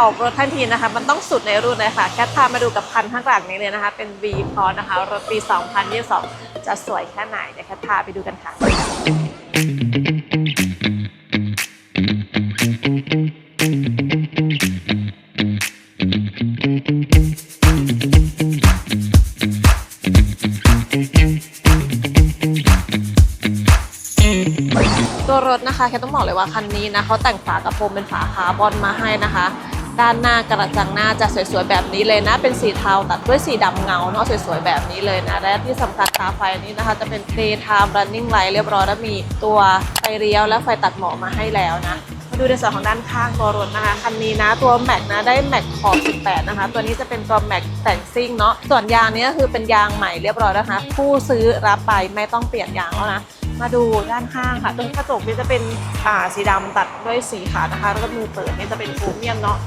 ออกรถทันทีนะคะ มันต้องสุดในรุ่นเลยค่ะ แคทพามาดูกับคันข้างหลังนี้เลยนะคะ เป็น V p o นะคะ รถปี 2022 จะสวยแค่ไหน เดี๋ยวแคทพาไปดูกันค่ะ ตัวรถนะคะแค่ต้องบอกเลยว่าคันนี้นะเขาแต่งฝากระโปรงเป็นฝาคาร์บอนมาให้นะคะ ด้านหน้ากระจังหน้าจะสวยๆแบบนี้เลยนะ เป็นสีเทาตัดด้วยสีดำเงาเนาะสวยๆแบบนี้เลยนะ และที่สำคัญตาไฟนี้นะคะ จะเป็น daytime running light เรียบร้อย แล้วมีตัวไฟเลี้ยวและไฟตัดหมอกมาให้แล้วนะมาดูในส่วนของด้านข้างตัวรถนะคะคันนี้นะตัวแม็กนะได้แม็กขอบ 18 นะคะ ตัวนี้จะเป็นตัวแม็กแต่งซิ่งเนาะส่วนยางนี้ก็คือเป็นยางใหม่เรียบร้อยแล้วนะผู้ซื้อรับไปไม่ต้องเปลี่ยนยางแล้วนะ มาดูด้านข้างค่ะตรงกระจกนี่จะเป็นอ่าสีดำตัดด้วยสีขาวนะคะ แล้วก็มือเปิดนี่จะเป็นโครเมียมเนาะ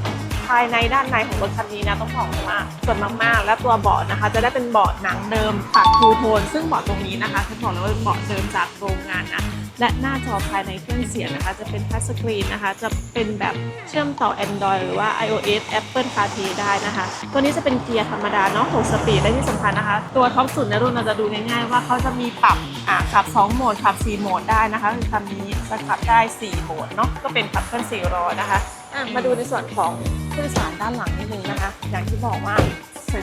ภายในด้านในของรถคันนี้นะต้องบอกเลยว่าสวยมากๆ และตัวเบาะนะคะ จะได้เป็นเบาะหนังเดิมปักทูโทนซึ่งเบาะตรงนี้นะคะฉันบอกเลยว่าเป็นเบาะเดิมจากโรงงานนะ และหน้าจอภายในเครื่องเสียงนะคะ จะเป็นทัชสกรีนนะคะ จะเป็นแบบเชื่อมต่อ Android หรือว่า iOS Apple CarPlay ได้นะคะ ตัวนี้จะเป็นเกียร์ธรรมดาเนาะ6สปีดและที่สำคัญนะคะ ตัวท็อปสุดในรุ่นเราจะดูง่ายๆว่าเขาจะมีปรับอ่าขับ 2 โหมด ขับ 4 โหมดได้นะคะ คือคันนี้จะขับได้ 4 โหมดเนาะก็เป็นขับเคลื่อน4ล้อนะคะอะมาดูในส่วนของผู้โดยสารด้านหลังนิดนึงนะคะ อย่างที่บอกว่า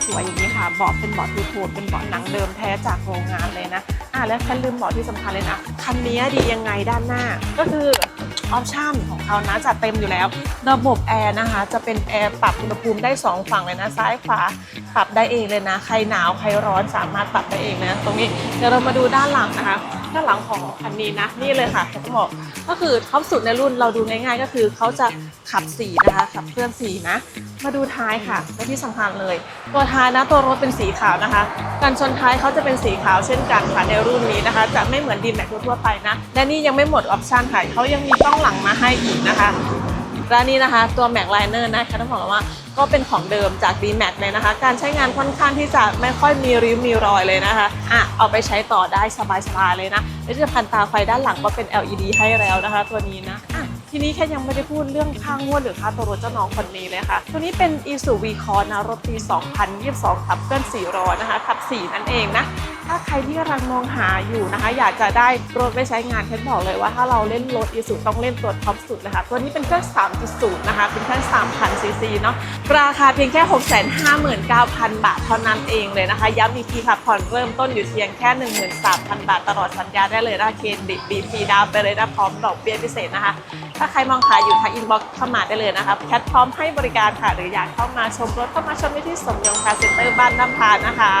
สวยๆอย่างนี้ค่ะเบาะเป็นเบาะทูโทนเป็นเบาะหนังเดิมแท้จากโรงงานเลยนะอะแล้วแค่ลืมบอกที่สำคัญเลยนะคันนี้ดียังไงด้านหน้า ก็คือออปชั่นของเขานะจัดเต็มอยู่แล้ว ระบบแอร์นะคะ จะเป็นแอร์ปรับอุณหภูมิได้ 2 ฝั่งเลยนะ ซ้ายขวาปรับได้เองเลยนะ ใครหนาวใครร้อนสามารถปรับได้เองนะ ตรงนี้เดี๋ยวเรามาดูด้านหลังนะคะ ด้านหลังของอันนี้นะนี่เลยค่ะผมบอกก็คือท็อปสุดในรุ่นเราดูง่าย ๆ ก็คือเขาจะขับสีนะคะขับเคลื่อนสีนะ มาดูท้ายค่ะและที่สำคัญเลย ตัวท้ายนะตัวรถเป็นสีขาวนะคะกันชนท้ายเขาจะเป็นสีขาวเช่นกันค่ะในรุ่นนี้นะคะ จะไม่เหมือนดีแม็กทั่วๆไปนะ และนี่ยังไม่หมดออปชันค่ะเขายังมีกล้องหลังมาให้อีกนะคะ และนี่นะคะตัวแม็กไลเนอร์นะคะต้องบอกว่าก็เป็นของเดิมจาก d m a x เลยนะคะ การใช้งานค่อนข้างที่จะไม่ค่อยมีริ้วมีรอยเลยนะคะอะเอาไปใช้ต่อได้สบายๆเลยนะและที่สำคัญตาไฟด้านหลังก็เป็น LED ให้แล้วนะคะ ตัวนี้นะ ทีนี้แค่ยังไม่ได้พูดเรื่องค่างวดหรือค่าตัวรถเจ้าน้องคนนี้เลยค่ะ ตัวนี้เป็น i s u v c o r นะรถปี 2022ขับเคลื่อน4ล้อนะคะขับ 4 นั่นเองนะถ้าใครที่กำลังมองหาอยู่นะคะ อยากจะได้รถไปใช้งานเพชรบอกเลยว่าถ้าเราเล่นรถอีสุต้องเล่นตัวท็อปสุดเลยค่ะ ตัวนี้เป็นเครื่อง 3.0 นะคะ เป็นเครื่อง 3,000 ซีซีเนาะราคาเพียงแค่ 659,000 บาทเท่านั้นเองเลยนะคะ ย้ำอีกทีค่ะ ผ่อนเริ่มต้นอยู่เพียงแค่ 13,000 บาทตลอดสัญญาได้เลยนะเครดิตบีพีดาวไปเลยนะพร้อมดอกเบี้ยพิเศษนะคะถ้าใครมองหาอยู่ทางอินบ็อกซ์เข้ามาได้เลยนะคะแคทพร้อมให้บริการค่ะ หรืออยากเข้ามาชมรถเข้ามาชมได้ที่สมยงคาเซ็นเตอร์บ้านน้ำพานนะคะ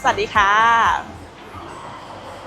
สวัสดีค่ะ